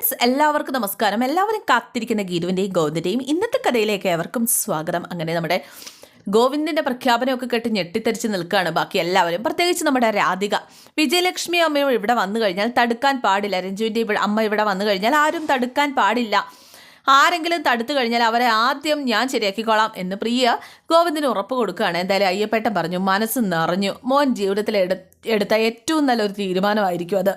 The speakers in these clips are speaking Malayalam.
ഫ്രണ്ട്സ് എല്ലാവർക്കും നമസ്കാരം. എല്ലാവരും കാത്തിരിക്കുന്ന ഗീതുവിന്റെയും ഗോവിന്ദിന്റെയും ഇന്നത്തെ കഥയിലേക്ക് ഏവർക്കും സ്വാഗതം. അങ്ങനെ നമ്മുടെ ഗോവിന്ദിന്റെ പ്രഖ്യാപനമൊക്കെ കേട്ട് ഞെട്ടിത്തെറിച്ച് നിൽക്കുകയാണ് ബാക്കി എല്ലാവരും. പ്രത്യേകിച്ച് നമ്മുടെ രാധിക. വിജയലക്ഷ്മി അമ്മയും ഇവിടെ വന്നു കഴിഞ്ഞാൽ തടുക്കാൻ പാടില്ല. രഞ്ജുവിന്റെ ഇവിടെ അമ്മ ഇവിടെ വന്നു കഴിഞ്ഞാൽ ആരും തടുക്കാൻ പാടില്ല. ആരെങ്കിലും തടുത്തു കഴിഞ്ഞാൽ അവരെ ആദ്യം ഞാൻ ശരിയാക്കിക്കോളാം എന്ന് പ്രിയ ഗോവിന്ദിന് ഉറപ്പ് കൊടുക്കുകയാണ്. എന്തായാലും അയ്യപ്പേട്ടൻ പറഞ്ഞു മനസ്സ് നിറഞ്ഞു. മോൻ ജീവിതത്തിൽ എടുത്ത ഏറ്റവും നല്ലൊരു തീരുമാനമായിരിക്കും അത്.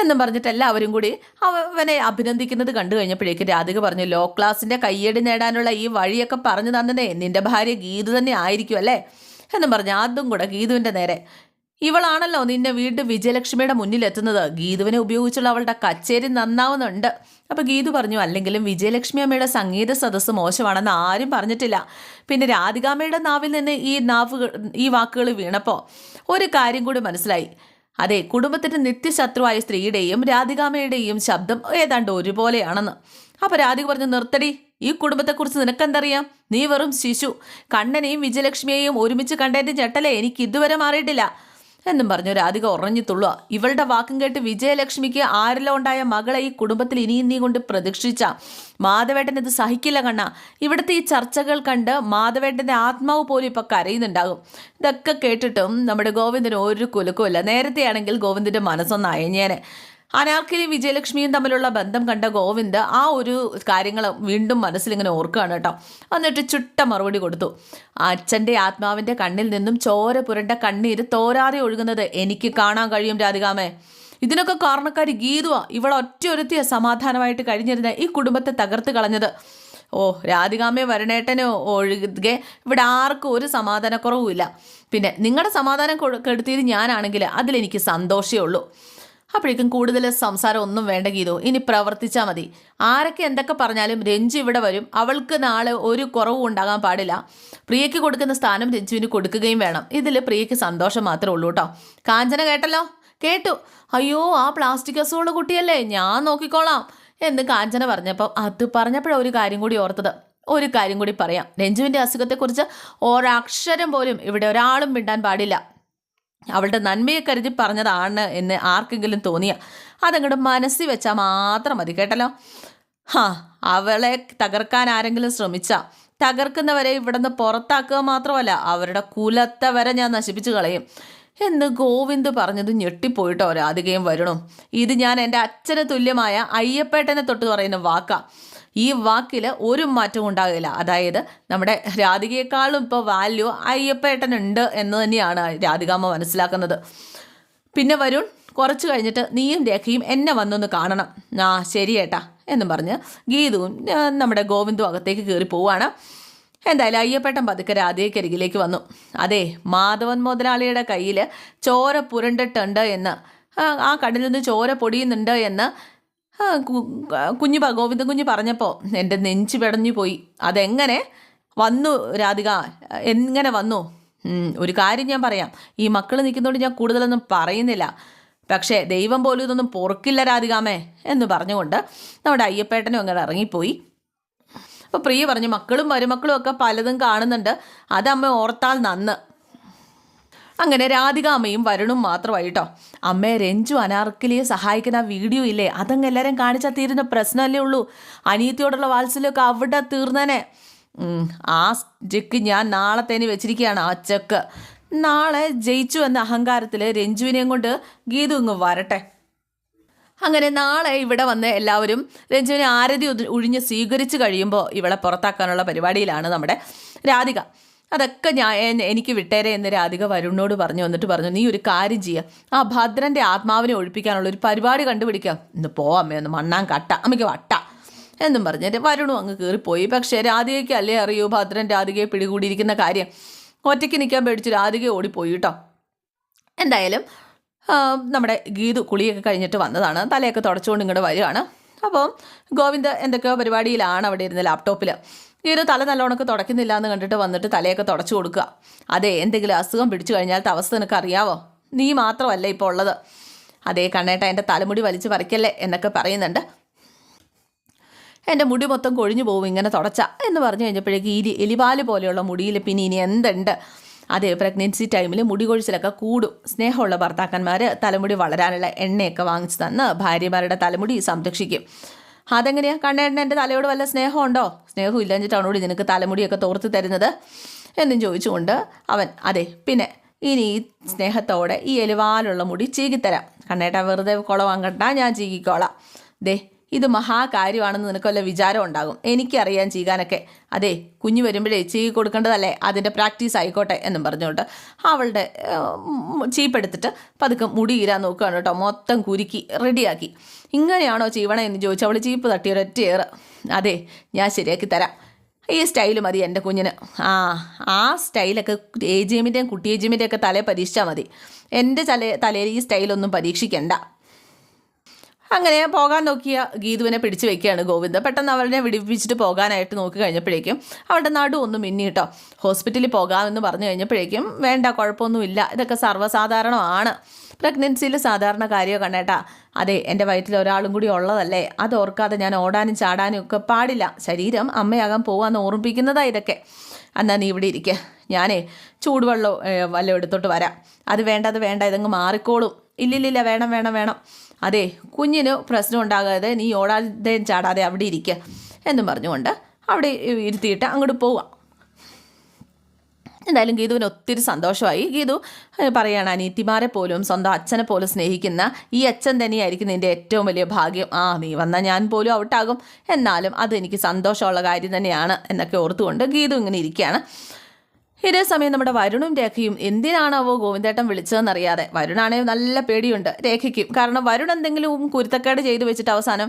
എന്നും പറഞ്ഞിട്ട് എല്ലാവരും കൂടി അവനെ അഭിനന്ദിക്കുന്നത് കണ്ടു കഴിഞ്ഞപ്പോഴേക്ക് രാധിക പറഞ്ഞു ലോ ക്ലാസിന്റെ കയ്യടി നേടാനുള്ള ഈ വഴിയൊക്കെ പറഞ്ഞു തന്നതേ നിന്റെ ഭാര്യ ഗീതു തന്നെ ആയിരിക്കും അല്ലേ? എന്നും പറഞ്ഞു അതും കൂടെ ഗീതുവിന്റെ നേരെ. ഇവളാണല്ലോ നിന്നെ വീണ്ടും വിജയലക്ഷ്മിയുടെ മുന്നിലെത്തുന്നത് ഗീതുവിനെ ഉപയോഗിച്ചുള്ള അവളുടെ കച്ചേരി നന്നാവുന്നുണ്ട്. അപ്പൊ ഗീതു പറഞ്ഞു അല്ലെങ്കിലും വിജയലക്ഷ്മി അമ്മയുടെ സംഗീത സദസ്സ് മോശമാണെന്ന് ആരും പറഞ്ഞിട്ടില്ല. പിന്നെ രാധികാമ്മയുടെ നാവിൽ നിന്ന് ഈ നാവ് ഈ വാക്കുകൾ വീണപ്പോൾ ഒരു കാര്യം കൂടി മനസ്സിലായി. അതെ കുടുംബത്തിന്റെ നിത്യശത്രുവായ സ്ത്രീയുടെയും രാധികാമയുടെയും ശബ്ദം ഏതാണ്ട് ഒരുപോലെയാണെന്ന്. അപ്പൊ രാധിക പറഞ്ഞു നിർത്തടി ഈ കുടുംബത്തെക്കുറിച്ച് നിനക്കെന്തറിയാം? നീ വെറും ശിശു. കണ്ണനെയും വിജയലക്ഷ്മിയെയും ഒരുമിച്ച് കണ്ടതിന്റെ ഞെട്ടലേ എനിക്ക് ഇതുവരെ മാറിയിട്ടില്ല. എന്നും പറഞ്ഞു. രാധിക ഉറഞ്ഞിത്തുള്ളുക ഇവളുടെ വാക്കും കേട്ട് വിജയലക്ഷ്മിക്ക് ആരിലോ ഉണ്ടായ മകളെ ഈ കുടുംബത്തിൽ ഇനിയും നീ കൊണ്ട് പ്രതീക്ഷിച്ച. മാധവേട്ടൻ ഇത് സഹിക്കില്ല കണ്ണ. ഇവിടുത്തെ ഈ ചർച്ചകൾ കണ്ട് മാധവേട്ടന്റെ ആത്മാവ് പോലും ഇപ്പൊ കരയുന്നുണ്ടാകും. ഇതൊക്കെ കേട്ടിട്ടും നമ്മുടെ ഗോവിന്ദന് ഒരു കുലുക്കുമില്ല. നേരത്തെയാണെങ്കിൽ ഗോവിന്ദന്റെ മനസ്സൊന്ന് അയഞ്ഞേനെ. അനാർക്കലി വിജയലക്ഷ്മിയും തമ്മിലുള്ള ബന്ധം കണ്ട ഗോവിന്ദ് ആ ഒരു കാര്യങ്ങൾ വീണ്ടും മനസ്സിലിങ്ങനെ ഓർക്കുകയാണ് കേട്ടോ. എന്നിട്ട് ചുട്ട മറുപടി കൊടുത്തു. അച്ഛന്റെ ആത്മാവിന്റെ കണ്ണിൽ നിന്നും ചോര പുരണ്ട കണ്ണീര് തോരാതെ ഒഴുകുന്നത് എനിക്ക് കാണാൻ കഴിയും രാധികാമേ. ഇതിനൊക്കെ കാരണക്കാരി ഗീതുവാ. ഇവൾ ഒറ്റ ഒരുത്തിയ സമാധാനമായിട്ട് കഴിഞ്ഞിരുന്ന ഈ കുടുംബത്തെ തകർത്ത് കളഞ്ഞത്. ഓ രാധികാമ്മ വരണേട്ടന് ഒഴുകെ ഇവിടെ ആർക്കും ഒരു സമാധാനക്കുറവുമില്ല. പിന്നെ നിങ്ങളുടെ സമാധാനം കെടുത്തിയത് ഞാനാണെങ്കിൽ അതിലെനിക്ക് സന്തോഷമേ ഉള്ളൂ. അപ്പോഴേക്കും കൂടുതൽ സംസാരം ഒന്നും വേണ്ട ഗീതു. ഇനി പ്രവർത്തിച്ചാൽ മതി. ആരൊക്കെ എന്തൊക്കെ പറഞ്ഞാലും രഞ്ജു ഇവിടെ വരും. അവൾക്ക് നാളെ ഒരു കുറവും ഉണ്ടാകാൻ പാടില്ല. പ്രിയയ്ക്ക് കൊടുക്കുന്ന സ്ഥാനം രഞ്ജുവിന് കൊടുക്കുകയും വേണം. ഇതിൽ പ്രിയയ്ക്ക് സന്തോഷം മാത്രമേ ഉള്ളൂ കേട്ടോ. കാഞ്ചന കേട്ടല്ലോ? കേട്ടു. അയ്യോ ആ പ്ലാസ്റ്റിക് അസുഖമുള്ള കുട്ടിയല്ലേ? ഞാൻ നോക്കിക്കോളാം എന്ന് കാഞ്ചന പറഞ്ഞപ്പോൾ അത് പറഞ്ഞപ്പോഴാണ് ഒരു കാര്യം കൂടി ഓർത്തത്. ഒരു കാര്യം കൂടി പറയാം. രഞ്ജുവിന്റെ അസുഖത്തെക്കുറിച്ച് ഒരക്ഷരം പോലും ഇവിടെ ഒരാളും മിണ്ടാൻ പാടില്ല. അവളുടെ നന്മയെ കരുതി പറഞ്ഞതാണ് എന്ന് ആർക്കെങ്കിലും തോന്നിയ അതങ്ങോട്ട് മനസ്സിൽ വെച്ചാൽ മാത്രം മതി കേട്ടല്ലോ. ഹാ അവളെ തകർക്കാൻ ആരെങ്കിലും ശ്രമിച്ച തകർക്കുന്നവരെ ഇവിടുന്ന് പുറത്താക്കുക മാത്രമല്ല അവരുടെ കുലത്തെ വരെ ഞാൻ നശിപ്പിച്ചു കളയും. എന്ന് ഗോവിന്ദ് പറഞ്ഞത് ഞെട്ടിപ്പോയിട്ടോ രാധികയും വരണം. ഇത് ഞാൻ എന്റെ അച്ഛന് തുല്യമായ അയ്യപ്പേട്ടനെ തൊട്ട് പറയുന്ന വാക്കാ. ഈ വാക്കിൽ ഒരു മാറ്റവും ഉണ്ടാകില്ല. അതായത് നമ്മുടെ രാധികയെക്കാളും ഇപ്പോൾ വാല്യൂ അയ്യപ്പേട്ടനുണ്ട് എന്ന് തന്നെയാണ് രാധികാമ്മ മനസ്സിലാക്കുന്നത്. പിന്നെ വരുൺ കുറച്ച് കഴിഞ്ഞിട്ട് നീയും രേഖയും എന്നെ വന്നൊന്ന് കാണണം. ആ ശരി ഏട്ടാ എന്നും പറഞ്ഞ് ഗീതുവും നമ്മുടെ ഗോവിന്ദും അകത്തേക്ക് കയറി പോവാണ്. എന്തായാലും അയ്യപ്പേട്ടൻ പതുക്കെ രാധയ്ക്കരികിലേക്ക് വന്നു. അതെ മാധവൻ മുതലാളിയുടെ കയ്യിൽ ചോര പുരണ്ടിട്ടുണ്ട് എന്ന് ആ കണ്ണിൽ നിന്ന് ചോര പൊടിയുന്നുണ്ട് എന്ന് കുഞ്ഞു ഗോവിന്ദ കുഞ്ഞ് പറഞ്ഞപ്പോൾ എന്റെ നെഞ്ച് പിടഞ്ഞു പോയി. അതെങ്ങനെ? വന്നു രാധിക. എങ്ങനെ വന്നു? ഒരു കാര്യം ഞാൻ പറയാം. ഈ മക്കൾ നിൽക്കുന്നതുകൊണ്ട് ഞാൻ കൂടുതലൊന്നും പറയുന്നില്ല. പക്ഷേ ദൈവം പോലും ഇതൊന്നും പൊറുക്കില്ല രാധികാമേ എന്ന് പറഞ്ഞുകൊണ്ട് നമ്മുടെ അയ്യപ്പേട്ടനും അങ്ങനെ ഇറങ്ങിപ്പോയി. അപ്പോൾ പ്രിയ പറഞ്ഞു മക്കളും മരുമക്കളും ഒക്കെ പലതും കാണുന്നുണ്ട്. അതമ്മ ഓർത്താൽ നന്ന്. അങ്ങനെ രാധിക അമ്മയും വരുണും മാത്രമായിട്ടോ. അമ്മയെ രഞ്ജു അനാർക്കലിയെ സഹായിക്കുന്ന വീഡിയോ ഇല്ലേ? അതങ്ങ് എല്ലാവരും കാണിച്ചാൽ തീരുന്ന പ്രശ്നമല്ലേ ഉള്ളൂ. അനിയത്തിയോടുള്ള വാത്സല്യമൊക്കെ അവിടെ തീർന്നനെ. ആ ചെക്ക് ഞാൻ നാളെ തന്നെ വെച്ചിരിക്കുകയാണ് ആ ചെക്ക്. നാളെ ജയിച്ചു എന്ന അഹങ്കാരത്തിൽ രഞ്ജുവിനെയും കൊണ്ട് ഗീതു ഇങ്ങ് വരട്ടെ. അങ്ങനെ നാളെ ഇവിടെ വന്ന് എല്ലാവരും രഞ്ജുവിനെ ആരതി ഒഴിഞ്ഞ് സ്വീകരിച്ചു കഴിയുമ്പോൾ ഇവളെ പുറത്താക്കാനുള്ള പരിപാടിയിലാണ് നമ്മുടെ രാധിക. അതൊക്കെ ഞാൻ എനിക്ക് വിട്ടേരെ എന്ന് രാധിക വരുണിനോട് പറഞ്ഞു വന്നിട്ട് പറഞ്ഞു നീ ഒരു കാര്യം ചെയ്യുക ആ ഭദ്രന്റെ ആത്മാവിനെ ഒഴിപ്പിക്കാനുള്ള ഒരു പരിപാടി കണ്ടുപിടിക്കാം. ഇന്ന് പോവാമ്മേ ഒന്ന് മണ്ണാൻ കട്ട. അമ്മയ്ക്ക് വട്ട. എന്നും പറഞ്ഞിട്ട് വരുണും അങ്ങ് കയറിപ്പോയി. പക്ഷേ രാധികയ്ക്ക് അല്ലേ അറിയൂ ഭദ്രൻ രാധികയെ പിടികൂടിയിരിക്കുന്ന കാര്യം. ഒറ്റയ്ക്ക് നിൽക്കാൻ പേടിച്ച് രാധിക ഓടിപ്പോയി കേട്ടോ. എന്തായാലും നമ്മുടെ ഗീതു കുളിയൊക്കെ കഴിഞ്ഞിട്ട് വന്നതാണ്. തലയൊക്കെ തുടച്ചുകൊണ്ട് ഇങ്ങോട്ട് വരികയാണ്. അപ്പം ഗോവിന്ദ് എന്തൊക്കെയോ പരിപാടിയിലാണ് അവിടെ ഇരുന്ന് ലാപ്ടോപ്പിൽ ഒരു തല നല്ലോണക്ക് തുടയ്ക്കുന്നില്ല എന്ന് കണ്ടിട്ട് വന്നിട്ട് തലയൊക്കെ തുടച്ചു കൊടുക്കുക. അതെ എന്തെങ്കിലും അസുഖം പിടിച്ചു കഴിഞ്ഞാൽ അവസ്ഥ നിനക്ക് അറിയാവോ? നീ മാത്രമല്ല ഇപ്പോൾ ഉള്ളത്. അതേ കണ്ണേട്ട എന്റെ തലമുടി വലിച്ചു പറിക്കല്ലേ എന്നൊക്കെ പറയുന്നുണ്ട്. എന്റെ മുടി മൊത്തം കൊഴിഞ്ഞു പോകും ഇങ്ങനെ തുടച്ച എന്ന് പറഞ്ഞു കഴിഞ്ഞപ്പോഴേക്ക് ഈ എലിപാൽ പോലെയുള്ള മുടിയിൽ പിന്നെ ഇനി എന്തുണ്ട്? അതേ പ്രഗ്നൻസി ടൈമിൽ മുടി കൊഴിച്ചിലൊക്കെ കൂടും. സ്നേഹമുള്ള ഭർത്താക്കന്മാർ തലമുടി വളരാനുള്ള എണ്ണയൊക്കെ വാങ്ങിച്ചു തന്ന് ഭാര്യമാരുടെ തലമുടി സംരക്ഷിക്കും. അതെങ്ങനെയാ? കണ്ണേട്ടൻ എന്റെ തലയോട് വല്ല സ്നേഹമുണ്ടോ? സ്നേഹം കൂടി നിനക്ക് തലമുടിയൊക്കെ തോർത്ത് തരുന്നത്? എന്നും ചോദിച്ചുകൊണ്ട് അവൻ അതെ പിന്നെ ഇനി ഈ സ്നേഹത്തോടെ ഈ എലിവാലുള്ള മുടി ചീകിത്തരാം. കണ്ണേട്ടാ വെറുതെ കുളവാങ്കട്ട ഞാൻ ചീകിക്കോളാം. ദേ ഇത് മഹാകാര്യമാണെന്ന് നിനക്ക് വല്ല വിചാരം ഉണ്ടാകും. എനിക്കറിയാൻ ചീകാനൊക്കെ അതെ കുഞ്ഞു വരുമ്പോഴേ ചീകി കൊടുക്കേണ്ടതല്ലേ? അതിന്റെ പ്രാക്ടീസ് ആയിക്കോട്ടെ എന്നും പറഞ്ഞുകൊണ്ട് അവളുടെ ചീപ്പെടുത്തിട്ട് പതുക്കെ മുടി ഈരാൻ നോക്കുകയാണ് കേട്ടോ. മൊത്തം കുരുക്കി റെഡിയാക്കി. ഇങ്ങനെയാണോ ചീവണ എന്ന് ചോദിച്ചു അവൾ ചീപ്പ് തട്ടി ഒരൊറ്റ ഏറ്. അതെ ഞാൻ ശരിയാക്കി തരാം. ഈ സ്റ്റൈൽ മതി എന്റെ കുഞ്ഞിന്. ആ ആ സ്റ്റൈലൊക്കെ ഏജിയമ്മിന്റെയും കുട്ടി ഒക്കെ തലയെ പരീക്ഷിച്ചാൽ മതി. എന്റെ തല തലയിൽ ഈ സ്റ്റൈലൊന്നും പരീക്ഷിക്കണ്ട. അങ്ങനെ പോകാൻ നോക്കിയ ഗീതുവിനെ പിടിച്ചു വെക്കുകയാണ് ഗോവിന്ദ് പെട്ടെന്ന് അവളെ വിടിപ്പിച്ചിട്ട് പോകാനായിട്ട് നോക്കി കഴിഞ്ഞപ്പോഴേക്കും അവളുടെ നടു ഒന്ന് മിന്നിട്ടോ ഹോസ്പിറ്റലിൽ പോകാമെന്ന് പറഞ്ഞു കഴിഞ്ഞപ്പോഴേക്കും വേണ്ട കുഴപ്പമൊന്നുമില്ല. ഇതൊക്കെ സർവസാധാരണമാണ്. പ്രഗ്നൻസിയിൽ സാധാരണ കാര്യമോ കണ്ണേട്ടാ. അതെ എന്റെ വയറ്റിൽ ഒരാളും കൂടി ഉള്ളതല്ലേ. അത് ഓർക്കാതെ ഞാൻ ഓടാനും ചാടാനും ഒക്കെ പാടില്ല. ശരീരം അമ്മയാകാൻ പോകാമെന്ന് ഓർമ്മിപ്പിക്കുന്നതാണ് ഇതൊക്കെ. എന്നാൽ നീ ഇവിടെ ഇരിക്കുക ഞാനേ ചൂടുവെള്ളം വല്ലതും എടുത്തോട്ട് വരാം. അത് വേണ്ട അത് വേണ്ട. ഇതങ്ങ് മാറിക്കോളും. ഇല്ലില്ലില്ല വേണം വേണം വേണം. അതെ കുഞ്ഞിന് പ്രശ്നം ഉണ്ടാകാതെ നീ ഓടാതെ ചാടാതെ അവിടെ ഇരിക്കുക എന്നും പറഞ്ഞുകൊണ്ട് അവിടെ ഇരുത്തിയിട്ട് അങ്ങോട്ട് പോവാം എന്തായാലും ഗീതുവിന് ഒത്തിരി സന്തോഷമായി. ഗീതു പറയുകയാണ് അനീത്തിമാരെ പോലും സ്വന്തം അച്ഛനെ പോലും സ്നേഹിക്കുന്ന ഈ അച്ഛൻ തന്നെയായിരിക്കും നിന്റെ ഏറ്റവും വലിയ ഭാഗ്യം. ആ നീ വന്നാൽ ഞാൻ പോലും ഔട്ടാകും. എന്നാലും അത് എനിക്ക് സന്തോഷമുള്ള കാര്യം തന്നെയാണ് എന്നൊക്കെ ഓർത്തുകൊണ്ട് ഗീതു ഇങ്ങനെ ഇരിക്കുകയാണ്. ഇതേ സമയം നമ്മുടെ വരുണും രേഖയും എന്തിനാണാവോ ഗോവിന്ദേട്ടൻ വിളിച്ചതെന്നറിയാതെ വരുണാണെങ്കിൽ നല്ല പേടിയുണ്ട് രേഖയ്ക്കും. കാരണം വരുൺ എന്തെങ്കിലും കുരുത്തക്കേട് ചെയ്തു വെച്ചിട്ട് അവസാനം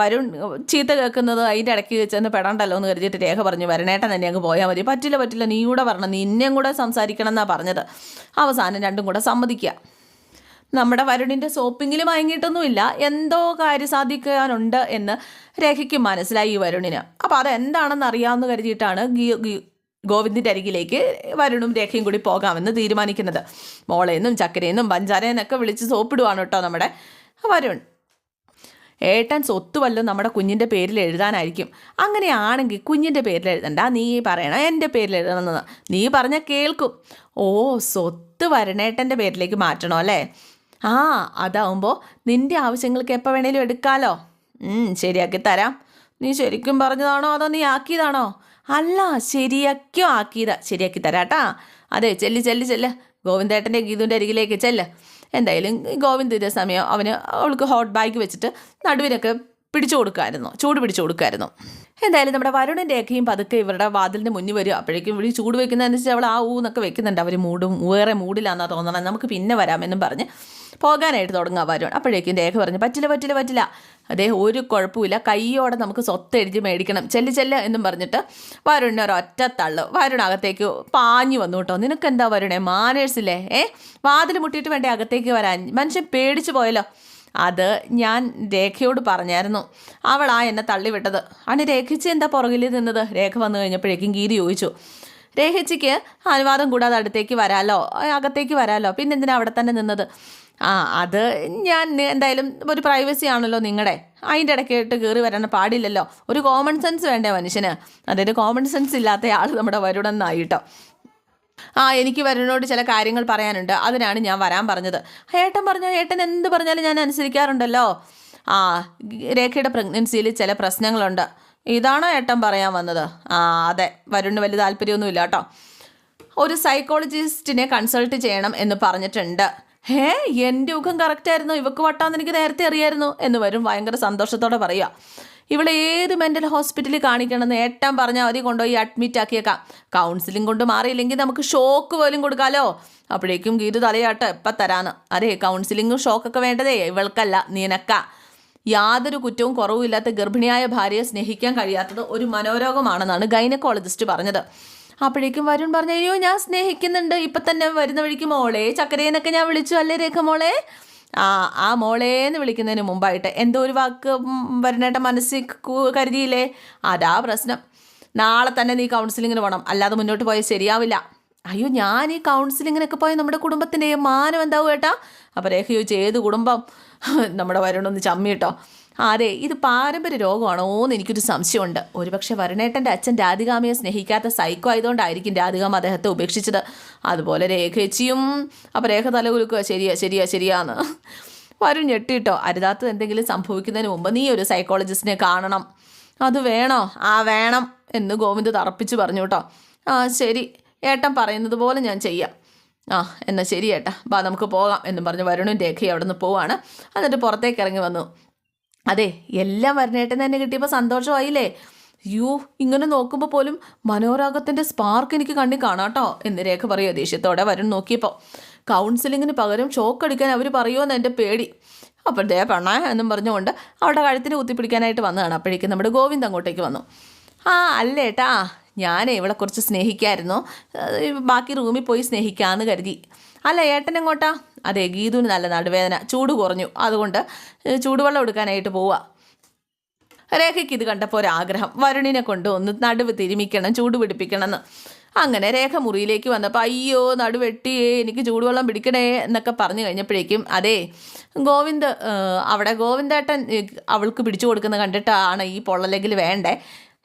വരുൺ ചീത്ത കേൾക്കുന്നത് അതിന്റെ ഇടയ്ക്ക് വെച്ചെന്ന് പെടണ്ടല്ലോ എന്ന് കരുതിയിട്ട് രേഖ പറഞ്ഞു വരണേട്ടൻ തന്നെ അങ്ങ് പോയാൽ മതി. പറ്റില്ല പറ്റില്ല നീ കൂടെ പറഞ്ഞു നിന്നെയും കൂടെ സംസാരിക്കണം എന്നാണ് പറഞ്ഞത്. അവസാനം രണ്ടും കൂടെ സമ്മതിക്കുക നമ്മുടെ വരുണിന്റെ സോപ്പിങ്ങിൽ മയങ്ങിയിട്ടൊന്നുമില്ല. എന്തോ കാര്യം സാധിക്കാനുണ്ട് എന്ന് രേഖയ്ക്ക് മനസ്സിലായി ഈ വരുണിന്. അപ്പോൾ അതെന്താണെന്ന് അറിയാമെന്ന് കരുതിയിട്ടാണ് ഗോവിന്ദിന്റെ അരികിലേക്ക് വരുണും രേഖയും കൂടി പോകാമെന്ന് തീരുമാനിക്കുന്നത്. മോളേന്നും ചക്കരയെന്നും പഞ്ചാരയെന്നൊക്കെ വിളിച്ച് സോപ്പിടുവാണ് കേട്ടോ നമ്മുടെ വരുൺ. ഏട്ടൻ സ്വത്ത് വല്ലതും നമ്മുടെ കുഞ്ഞിന്റെ പേരിൽ എഴുതാനായിരിക്കും. അങ്ങനെയാണെങ്കിൽ കുഞ്ഞിന്റെ പേരിൽ എഴുതണ്ട. നീ പറയണം എന്റെ പേരിൽ എഴുതണമെന്ന്. നീ പറഞ്ഞാൽ കേൾക്കും. ഓ സ്വത്ത് വരണേട്ടന്റെ പേരിലേക്ക് മാറ്റണോ അല്ലേ? ആ അതാവുമ്പോൾ നിന്റെ ആവശ്യങ്ങൾക്ക് എപ്പോൾ വേണേലും എടുക്കാമല്ലോ ശരിയാക്കി തരാം. നീ ശരിക്കും പറഞ്ഞതാണോ അതോ നീ ആക്കിയതാണോ? അല്ല ശരിയാക്കിയോ ആക്കിയതാ ശരിയാക്കി തരാട്ടാ. അതെ ചെല്ല് ചെല്ല് ചെല്ല്. ഗോവിന്ദേട്ടന്റെ ഗീതുവിന്റെ അരികിലേക്ക് ചെല്ല്. എന്തായാലും ഗോവിന്ദിന്റെ സമയം അവന് അവൾക്ക് ഹോട്ട് ബാഗ് വെച്ചിട്ട് നടുവിനൊക്കെ പിടിച്ചു കൊടുക്കായിരുന്നു. ചൂട് പിടിച്ചു കൊടുക്കായിരുന്നു. എന്തായാലും നമ്മുടെ വരുണിന്റെ രേഖയും പതുക്കെ ഇവരുടെ വാതിലിന് മുന്നിൽ വരും അപ്പോഴേക്കും ഇവിടെ ചൂട് വെക്കുന്നതനുസരിച്ച് അവൾ ആ ഊ എന്നൊക്കെ വെക്കുന്നുണ്ട്. അവർ മൂടും. വേറെ മൂടില്ലാന്നാ തോന്നണം. നമുക്ക് പിന്നെ വരാമെന്നും പറഞ്ഞ് പോകാനായിട്ട് തുടങ്ങുക വരുൺ. അപ്പോഴേക്കും രേഖ പറഞ്ഞു പറ്റില്ല പറ്റില്ല പറ്റില്ല. അദ്ദേഹം ഒരു കുഴപ്പമില്ല കൈയോടെ നമുക്ക് സ്വത്ത് എഴുതി മേടിക്കണം. ചെല്ല് ചെല്ല എന്നും പറഞ്ഞിട്ട് വരുണിനെ ഒരൊറ്റ തള്ളു. വരുണകത്തേക്ക് പാഞ്ഞു വന്നു കേട്ടോ. നിനക്ക് എന്താ വരുണേ? മാനേഴ്സില്ലേ? ഏ? വാതിൽ മുട്ടിയിട്ട് വേണ്ടേ അകത്തേക്ക് വരാൻ? മനുഷ്യൻ പേടിച്ചു പോയല്ലോ. അത് ഞാൻ രേഖയോട് പറഞ്ഞായിരുന്നു. അവളാ എന്നെ തള്ളിവിട്ടത്. ആണ് രേഖിച്ച് എന്താ പുറകിൽ നിന്നത്? രേഖ വന്നു കഴിഞ്ഞപ്പോഴേക്കും ഗീരി ചോദിച്ചു. രേഖച്ചിക്ക് അനുവാദം കൂടാതെ അടുത്തേക്ക് വരാലോ? അകത്തേക്ക് വരാലോ? പിന്നെ എന്തിനാ അവിടെ തന്നെ നിന്നത്? ആ അത് ഞാൻ എന്തായാലും ഒരു പ്രൈവസി ആണല്ലോ നിങ്ങളുടെ അതിന്റെ ഇടയ്ക്കായിട്ട് കയറി വരാൻ പാടില്ലല്ലോ. ഒരു കോമൺ സെൻസ് വേണ്ടേ മനുഷ്യന്? അതായത് കോമൺ സെൻസ് ഇല്ലാത്ത ആൾ നമ്മുടെ വരുണെന്നായിട്ടോ. ആ എനിക്ക് വരുണോട് ചില കാര്യങ്ങൾ പറയാനുണ്ട്. അതിനാണ് ഞാൻ വരാൻ പറഞ്ഞത്. ഏട്ടൻ പറഞ്ഞു ഏട്ടൻ എന്ത് പറഞ്ഞാലും ഞാൻ അനുസരിക്കാറുണ്ടല്ലോ. ആ രേഖയുടെ പ്രഗ്നൻസിയിൽ ചില പ്രശ്നങ്ങളുണ്ട്. ഇതാണോ ഏട്ടൻ പറയാൻ വന്നത്? ആ അതെ. വരുണിന് വലിയ താല്പര്യമൊന്നുമില്ല കേട്ടോ. ഒരു സൈക്കോളജിസ്റ്റിനെ കൺസൾട്ട് ചെയ്യണം എന്ന് പറഞ്ഞിട്ടുണ്ട്. ഹേ എന്റെ മുഖം കറക്റ്റായിരുന്നു ഇവക്ക് വട്ടാന്ന് എനിക്ക് നേരത്തെ അറിയായിരുന്നു എന്ന് വരും ഭയങ്കര സന്തോഷത്തോടെ പറയുക ഇവിടെ ഏത് മെന്റൽ ഹോസ്പിറ്റലിൽ കാണിക്കണമെന്ന് ഏട്ടൻ പറഞ്ഞാൽ മതി കൊണ്ടുപോയി അഡ്മിറ്റ് ആക്കിയേക്കാം. കൗൺസിലിംഗ് കൊണ്ട് മാറിയില്ലെങ്കിൽ നമുക്ക് ഷോക്ക് പോലും കൊടുക്കാമല്ലോ അപ്പോഴേക്കും ഗീതു തലയാട്ട് എപ്പം തരാന്ന്. അതെ കൗൺസിലിങ്ങും ഷോക്കൊക്കെ വേണ്ടതേ. ഇവൾക്കല്ല നിനക്ക. യാതൊരു കുറ്റവും കുറവുമില്ലാത്ത ഗർഭിണിയായ ഭാര്യയെ സ്നേഹിക്കാൻ കഴിയാത്തത് ഒരു മനോരോഗമാണെന്നാണ് ഗൈനക്കോളജിസ്റ്റ് പറഞ്ഞത്. അപ്പോഴേക്കും വരുൺ പറഞ്ഞു അയ്യോ ഞാൻ സ്നേഹിക്കുന്നുണ്ട്. ഇപ്പം തന്നെ വരുന്ന വഴിക്ക് മോളെ ചക്കരേനൊക്കെ ഞാൻ വിളിച്ചു. അല്ലേ രേഖ മോളെ? ആ മോളേന്ന് വിളിക്കുന്നതിന് മുമ്പായിട്ട് എന്തോ ഒരു വാക്ക് വരണേട്ട മനസ്സിൽ കരുതിയില്ലേ? അതാ പ്രശ്നം. നാളെ തന്നെ നീ കൗൺസിലിങ്ങിന് പോകണം അല്ലാതെ മുന്നോട്ട് പോയാൽ ശരിയാവില്ല. അയ്യോ ഞാൻ ഈ കൗൺസിലിങ്ങിനൊക്കെ പോയ നമ്മുടെ കുടുംബത്തിന്റെ മാനം എന്താവും ഏട്ടാ? അപ്പോൾ രേഖയോ ചെയ്ത് കുടുംബം? നമ്മുടെ വരുണൊന്ന് ചമ്മി കേട്ടോ അതെ ഇത് പാരമ്പര്യ രോഗമാണോ എന്ന് എനിക്കൊരു സംശയമുണ്ട്. ഒരുപക്ഷെ വരുണേട്ടന്റെ അച്ഛൻ രാധികാമയെ സ്നേഹിക്കാത്ത സൈക്കോ ആയതുകൊണ്ടായിരിക്കും രാധികാമ അദ്ദേഹത്തെ ഉപേക്ഷിച്ചത്. അതുപോലെ രേഖേച്ചിയും അപ്പോൾ രേഖ തലകുലുക്കുക ശരിയാ ശരിയാ ശരിയാന്ന്. വരും ഞെട്ടിട്ടോ അരുതാത്തത് എന്തെങ്കിലും സംഭവിക്കുന്നതിന് മുമ്പ് നീ ഒരു സൈക്കോളജിസ്റ്റിനെ കാണണം. അത് വേണോ? ആ വേണം എന്ന് ഗോവിന്ദ് തറപ്പിച്ച് പറഞ്ഞു കേട്ടോ ആ ശരി ഏട്ടൻ പറയുന്നത് പോലെ ഞാൻ ചെയ്യാം. ആ എന്നാൽ ശരി ഏട്ടാ ബാ നമുക്ക് പോകാം എന്നും പറഞ്ഞ് വരുണും രേഖയും അവിടെ നിന്ന് പോവാണ്. എന്നിട്ട് പുറത്തേക്ക് ഇറങ്ങി വന്നു. അതെ എല്ലാം വരണേട്ടൻ തന്നെ കിട്ടിയപ്പോൾ സന്തോഷമായില്ലേ? യു ഇങ്ങനെ നോക്കുമ്പോൾ പോലും മനോരാഗത്തിന്റെ സ്പാർക്ക് എനിക്ക് കണ്ണി കാണാട്ടോ എന്ന് രേഖ പറയുക ദേഷ്യത്തോടെ വരും നോക്കിയപ്പോൾ കൗൺസിലിങ്ങിന് പകരം ഷോക്ക് അടിക്കാൻ അവർ പറയുമെന്ന് എന്റെ പേടി. അപ്പോൾ ദേ പെണ്ണ എന്നും പറഞ്ഞുകൊണ്ട് അവിടെ കഴുത്തിന് കുത്തിപ്പിടിക്കാനായിട്ട് വന്നതാണ്. അപ്പോഴേക്കും നമ്മുടെ ഗോവിന്ദ് അങ്ങോട്ടേക്ക് വന്നു. ആ അല്ലേട്ടാ ഞാൻ ഇവിടെ കുറച്ച് സ്നേഹിക്കായിരുന്നു. ബാക്കി റൂമിൽ പോയി സ്നേഹിക്കാമെന്ന് കരുതി. അല്ല ഏട്ടൻ എങ്ങോട്ടാ? അതെ ഗീതുവിന് നല്ല നടുവേദന. ചൂട് കുറഞ്ഞു. അതുകൊണ്ട് ചൂടുവെള്ളം എടുക്കാനായിട്ട് പോവുക രേഖയ്ക്ക് ഇത് കണ്ടപ്പോൾ ഒരാഗ്രഹം. വരുണിനെ കൊണ്ട് ഒന്ന് നടുവ് തിരുമിക്കണം ചൂട് പിടിപ്പിക്കണം എന്ന് അങ്ങനെ രേഖ മുറിയിലേക്ക് വന്നപ്പോൾ അയ്യോ നടുവെട്ടിയേ എനിക്ക് ചൂടുവെള്ളം പിടിക്കണേ എന്നൊക്കെ പറഞ്ഞു കഴിഞ്ഞപ്പോഴേക്കും അതേ ഗോവിന്ദ് അവിടെ ഗോവിന്ദേട്ടൻ അവൾക്ക് പിടിച്ചു കൊടുക്കുന്നത് കണ്ടിട്ടാണ് ഈ പൊള്ളലെങ്കിൽ വേണ്ടേ?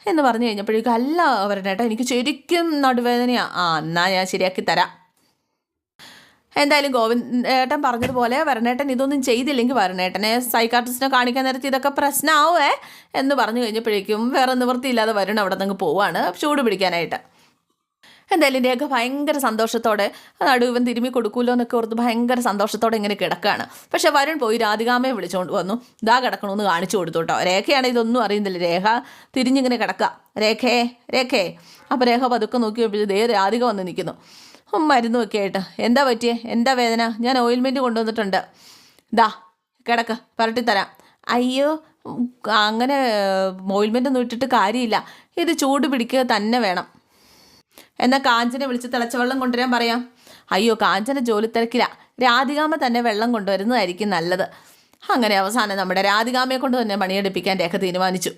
എന്ന് പറഞ്ഞു കഴിഞ്ഞപ്പോഴേക്കും അല്ല വരണേട്ടാ എനിക്ക് ശരിക്കും നടുവേദനയാണ് ആ എന്നാൽ ഞാൻ ശരിയാക്കി തരാം. എന്തായാലും ഗോവിന്ദേട്ടൻ പറഞ്ഞതുപോലെ വരണേട്ടൻ ഇതൊന്നും ചെയ്തില്ലെങ്കിൽ വരണേട്ടനെ സൈക്കാട്രിസ്റ്റിനെ കാണിക്കാൻ നേരത്തെ ഇതൊക്കെ പ്രശ്നമാവേ എന്ന് പറഞ്ഞു കഴിഞ്ഞപ്പോഴേക്കും വേറെ നിവൃത്തിയില്ലാതെ വരണം അവിടെ നിന്ന് പോവാണ്. ചൂട് പിടിക്കാനായിട്ട്. എന്തായാലും രേഖ ഭയങ്കര സന്തോഷത്തോടെ നടുവൻ തിരുമ്മി കൊടുക്കൂലോ എന്നൊക്കെ ഓർത്ത് ഭയങ്കര സന്തോഷത്തോടെ ഇങ്ങനെ കിടക്കുകയാണ് പക്ഷെ വരുൺ പോയി രാധികാമയെ വിളിച്ചുകൊണ്ട് വന്നു. ഇതാ കിടക്കണമെന്ന് കാണിച്ചു കൊടുത്തു കേട്ടോ രേഖയാണ് ഇതൊന്നും അറിയുന്നില്ല. രേഖ തിരിഞ്ഞിങ്ങനെ കിടക്കുക രേഖേ രേഖേ. അപ്പോൾ രേഖ പതുക്കെ നോക്കി ദേ രാധിക വന്ന് നിൽക്കുന്നു ഉം, മരുന്നൊക്കെ ആയിട്ട് എന്താ പറ്റിയേ? എന്താ വേദന? ഞാൻ ഓയിൽമെന്റ് കൊണ്ടുവന്നിട്ടുണ്ട്. ദാ കിടക്ക്. പരട്ടിത്തരാം അയ്യോ അങ്ങനെ ഓയിൽമെന്റ് ഒന്നും ഇട്ടിട്ട് കാര്യമില്ല. ഇത് ചൂട് പിടിക്കുക തന്നെ വേണം. എന്നാൽ കാഞ്ചനെ വിളിച്ച് തിളച്ച വെള്ളം കൊണ്ടുവരാൻ പറയാം? അയ്യോ കാഞ്ചന ജോലി തിരക്കില്ല രാധികാമ്മ തന്നെ വെള്ളം കൊണ്ടുവരുന്നതായിരിക്കും നല്ലത്. അങ്ങനെ അവസാനം നമ്മുടെ രാധികാമ്മയെ കൊണ്ട് തന്നെ പണിയെടുപ്പിക്കാൻ രേഖ തീരുമാനിച്ചു.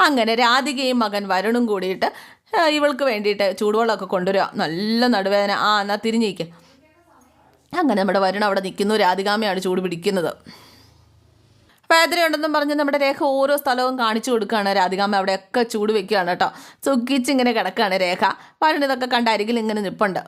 അങ്ങനെ രാധികയും മകൻ വരുണും കൂടിയിട്ട് ഇവൾക്ക് വേണ്ടിയിട്ട് ചൂടുവെള്ളമൊക്കെ കൊണ്ടുവരിക. നല്ല നടുവേദന. ആ എന്നാൽ തിരിഞ്ഞിരിക്കുക അങ്ങനെ നമ്മുടെ വരുൺ അവിടെ നിൽക്കുന്നു. രാധികാമയാണ് ചൂട് പിടിക്കുന്നത്. വേദനയുണ്ടെന്നും പറഞ്ഞ് നമ്മുടെ രേഖ ഓരോ സ്ഥലവും കാണിച്ചു കൊടുക്കുകയാണ്. രാധികാമ്മ അവിടെയൊക്കെ ചൂട് വെക്കുകയാണ് കേട്ടോ. സുഖിച്ചിങ്ങനെ കിടക്കുകയാണ് രേഖ. വരുണിതൊക്കെ കണ്ട് അരികിൽ ഇങ്ങനെ നിൽപ്പുണ്ട്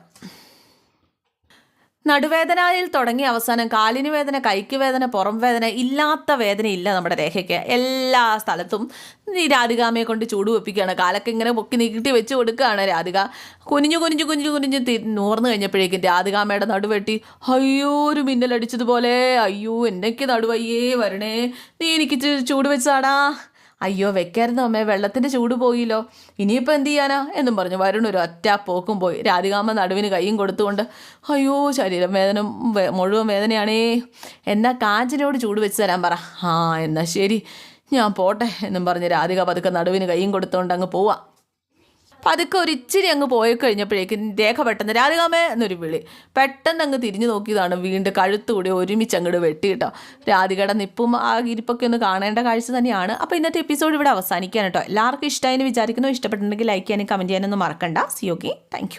നടുവേദനയിൽ തുടങ്ങി അവസാനം കാലിന് വേദന കൈക്ക് വേദന പുറം വേദന ഇല്ലാത്ത വേദനയില്ല നമ്മുടെ രേഖയ്ക്ക്. എല്ലാ സ്ഥലത്തും ഈ രാധികാമയെ കൊണ്ട് ചൂട് വെപ്പിക്കുകയാണ്. കാലൊക്കെ ഇങ്ങനെ പൊക്കി നീട്ടി വെച്ച് കൊടുക്കുകയാണ് രാധിക. കുനിഞ്ഞു കുനിഞ്ഞു കുനിഞ്ഞു കുനിഞ്ഞു നൂർന്നു കഴിഞ്ഞപ്പോഴേക്കും രാധികാമയുടെ നടുവെട്ടി അയ്യോ ഒരു മിന്നലടിച്ചതുപോലെ. അയ്യോ എന്നൊക്കെ നടുവയ്യേ വരണേ. നീ എനിക്ക് ചൂട് വെച്ചാടാ അയ്യോ വെക്കായിരുന്നു അമ്മേ വെള്ളത്തിന്റെ ചൂട് പോയില്ലോ. ഇനിയിപ്പോൾ എന്ത് ചെയ്യാനാ? എന്നും പറഞ്ഞു വരുൺ ഒരു ഒറ്റ പോക്കും പോയി. രാധികാമ്മ നടുവിന് കൈയും കൊടുത്തുകൊണ്ട് അയ്യോ ശരീരം വേദന മുഴുവൻ വേദനയാണേ. എന്നാ കാഞ്ചനയോട് ചൂട് വെച്ച് തരാൻ പറ. ആ എന്നാ ശരി. ഞാൻ പോട്ടെ എന്നും പറഞ്ഞ് രാധിക പതുക്കെ നടുവിന് കൈയും കൊടുത്തുകൊണ്ട് അങ്ങ് പോവാം. പതുക്കെ ഒരു ഇച്ചിരി അങ്ങ് പോയി കഴിഞ്ഞപ്പോഴേക്കും രേഖ പെട്ടെന്ന് രാധികാമേ എന്നൊരു വിളി. പെട്ടെന്ന് അങ്ങ് തിരിഞ്ഞു നോക്കിയതാണ് വീണ്ടും കഴുത്തുകൂടി ഒരുമിച്ച് അങ്ങോട്ട് വെട്ടി വെട്ടിയിട്ടോ രാധികയുടെ നിപ്പും ആ ഇരിപ്പൊക്കെ ഒന്ന് കാണേണ്ട കാഴ്ച തന്നെയാണ്. അപ്പോൾ ഇന്നത്തെ എപ്പിസോഡ് ഇവിടെ അവസാനിക്കാൻ കേട്ടോ. എല്ലാവർക്കും ഇഷ്ടമായി വിചാരിക്കുന്നു. ഇഷ്ടപ്പെട്ടിട്ടുണ്ടെങ്കിൽ ലൈക്ക് ചെയ്യാനും കമന്റ് ചെയ്യാനൊന്നും മറക്കണ്ട. C okay thank